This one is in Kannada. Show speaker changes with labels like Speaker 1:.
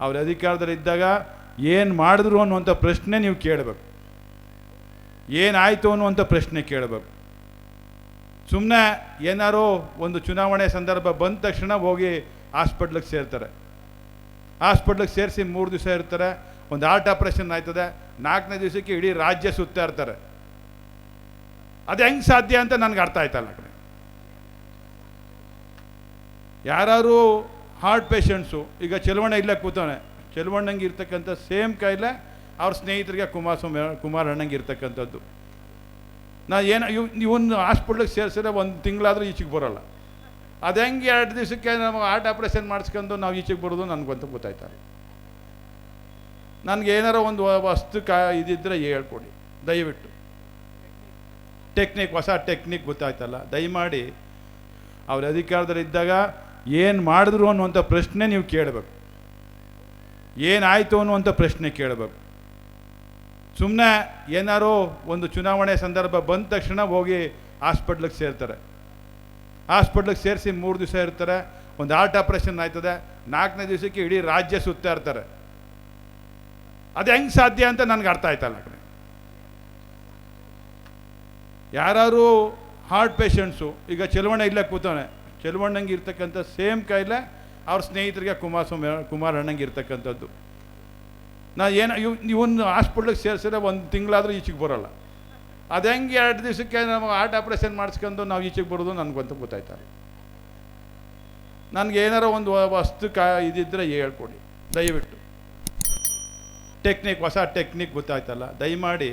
Speaker 1: ಅವ್ರ ಅಧಿಕಾರದಲ್ಲಿದ್ದಾಗ ಏನು ಮಾಡಿದ್ರು ಅನ್ನುವಂಥ ಪ್ರಶ್ನೆ ನೀವು ಕೇಳಬೇಕು. ಏನಾಯಿತು ಅನ್ನುವಂಥ ಪ್ರಶ್ನೆ ಕೇಳಬೇಕು. ಸುಮ್ಮನೆ ಏನಾರೋ ಒಂದು ಚುನಾವಣೆ ಸಂದರ್ಭ ಬಂದ ತಕ್ಷಣ ಹೋಗಿ ಹಾಸ್ಪಿಟ್ಲಿಗೆ ಸೇರ್ತಾರೆ. ಹಾಸ್ಪಿಟ್ಲಿಗೆ ಸೇರಿಸಿ ಮೂರು ದಿವಸ ಇರ್ತಾರೆ, ಒಂದು ಹಾರ್ಟ್ ಆಪ್ರೇಷನ್ ಆಯ್ತದೆ, ನಾಲ್ಕನೇ ದಿವಸಕ್ಕೆ ಇಡೀ ರಾಜ್ಯ ಸುತ್ತಾ ಇರ್ತಾರೆ. ಅದು ಹೆಂಗೆ ಸಾಧ್ಯ ಅಂತ ನನಗೆ ಅರ್ಥ ಆಯ್ತಲ್ಲ ಕಡೆ. ಯಾರು ಹಾರ್ಟ್ ಪೇಷಂಟ್ಸು ಈಗ ಚೆಲುವಣ್ಣ ಇಲ್ಲೇ ಕೂತಾನೆ. ಚೆಲುವಣ್ಣಂಗೆ ಇರ್ತಕ್ಕಂಥ ಸೇಮ್ ಕಾಯಿಲೆ ಅವ್ರ ಸ್ನೇಹಿತರಿಗೆ ಕುಮಾರಸ್ವಾಮಿ ಕುಮಾರ್ ಅಣ್ಣಂಗೆ ಇರ್ತಕ್ಕಂಥದ್ದು. ನಾ ಏನು, ಇವ್, ಇವನು ಹಾಸ್ಪಿಟ್ಲಿಗೆ ಸೇರಿಸಿದ್ರೆ ಒಂದು ತಿಂಗಳಾದರೂ ಈಚೆಗೆ ಬರೋಲ್ಲ. ಅದು ಹೆಂಗೆ ಎರಡು ದಿವಸಕ್ಕೆ ನಾವು ಹಾರ್ಟ್ ಆಪ್ರೇಷನ್ ಮಾಡಿಸ್ಕೊಂಡು ನಾವು ಈಚೆಗೆ ಬರೋದು ನನಗಂತೂ ಗೊತ್ತಾಯ್ತಾರೆ. ನನಗೆ ಏನಾರು ಒಂದು ವಸ್ತು ಕಾ ಇದಿದ್ದರೆ ಹೇಳ್ಕೊಡಿ. ದಯವಿಟ್ಟು. ಟೆಕ್ನಿಕ್ ಹೊಸ ಟೆಕ್ನಿಕ್ ಗೊತ್ತಾಯ್ತಲ್ಲ. ದಯಮಾಡಿ ಅವ್ರ ಅಧಿಕಾರದಲ್ಲಿದ್ದಾಗ ಏನು ಮಾಡಿದ್ರು ಅನ್ನುವಂಥ ಪ್ರಶ್ನೆ ನೀವು ಕೇಳಬೇಕು. ಏನಾಯಿತು ಅನ್ನುವಂಥ ಪ್ರಶ್ನೆ ಕೇಳಬೇಕು. ಸುಮ್ಮನೆ ಏನಾರೋ ಒಂದು ಚುನಾವಣೆ ಸಂದರ್ಭ ಬಂದ ತಕ್ಷಣ ಹೋಗಿ ಹಾಸ್ಪಿಟ್ಲಿಗೆ ಸೇರ್ತಾರೆ. ಹಾಸ್ಪಿಟ್ಲಿಗೆ ಸೇರಿಸಿ ಮೂರು ದಿವಸ ಇರ್ತಾರೆ, ಒಂದು ಹಾರ್ಟ್ ಆಪ್ರೇಷನ್ ಆಯ್ತದೆ, ನಾಲ್ಕನೇ ದಿವಸಕ್ಕೆ ಇಡೀ ರಾಜ್ಯ ಸುತ್ತಾ ಇರ್ತಾರೆ. ಅದು ಹೆಂಗೆ ಸಾಧ್ಯ ಅಂತ ನನಗೆ ಅರ್ಥ ಆಯ್ತಲ್ಲ ಕಡೆ ಯಾರು ಹಾರ್ಟ್ ಪೇಷಂಟ್ಸು, ಈಗ ಚಲವಣೆ ಇಲ್ಲೇ ಕೂತವನೆ ಚೆಲುವಣ್ಣಂಗೆ ಇರ್ತಕ್ಕಂಥ ಸೇಮ್ ಕಾಯಿಲೆ ಅವ್ರ ಸ್ನೇಹಿತರಿಗೆ ಕುಮಾರಸ್ವಾಮಿ ಕುಮಾರ್ ಅಣ್ಣಂಗೆ ಇರ್ತಕ್ಕಂಥದ್ದು. ನಾ ಏನು ಇವ್ ಇವನು ಹಾಸ್ಪಿಟ್ಲಿಗೆ ಸೇರಿಸಿದ್ರೆ ಒಂದು ತಿಂಗಳಾದರೂ ಈಚೆಗೆ ಬರೋಲ್ಲ. ಅದು ಹೆಂಗೆ ಎರಡು ದಿವಸಕ್ಕೆ ನಮಗೆ ಹಾರ್ಟ್ ಆಪ್ರೇಷನ್ ಮಾಡಿಸ್ಕೊಂಡು ನಾವು ಈಚೆಗೆ ಬರೋದು ನನಗಂತೂ ಗೊತ್ತಾಯ್ತಲ್ಲ ನನಗೆ ಏನಾರ ಒಂದು ವಸ್ತು ಕಾ ಇದಿದ್ದರೆ ಹೇಳ್ಕೊಡಿ. ದಯವಿಟ್ಟು. ಟೆಕ್ನಿಕ್, ಹೊಸ ಟೆಕ್ನಿಕ್ ಗೊತ್ತಾಯ್ತಲ್ಲ. ದಯಮಾಡಿ